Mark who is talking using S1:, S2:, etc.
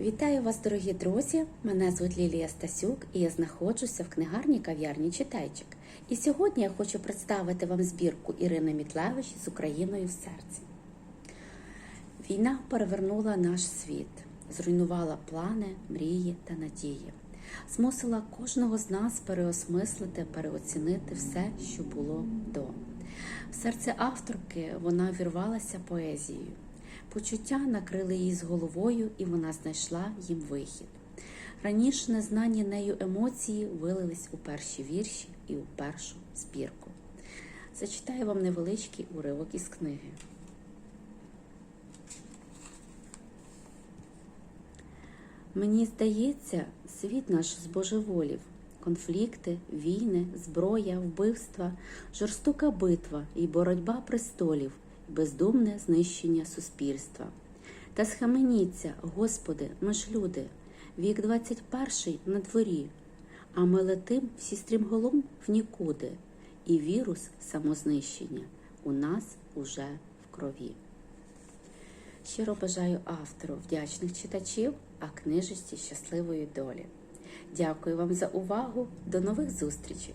S1: Вітаю вас, дорогі друзі! Мене звуть Лілія Стасюк і я знаходжуся в книгарні кав'ярні Читайчик. І сьогодні я хочу представити вам збірку Ірини Мітлевич з Україною в серці. Війна перевернула наш світ, зруйнувала плани, мрії та надії, змусила кожного з нас переосмислити, переоцінити все, що було до. В серце авторки вона вірвалася поезією. Почуття накрили її з головою, і вона знайшла їм вихід. Раніше незнані нею емоції вилились у перші вірші і у першу збірку. Зачитаю вам невеличкий уривок із книги. Мені здається, світ наш збожеволів. Конфлікти, війни, зброя, вбивства, жорстока битва і боротьба престолів, бездумне знищення суспільства. Та схаменіться, Господи, ми ж люди, вік 21 на дворі, а ми летим всі стрімголом в нікуди, і вірус самознищення у нас уже в крові. Щиро бажаю автору вдячних читачів, а книжечці щасливої долі. Дякую вам за увагу. До нових зустрічей!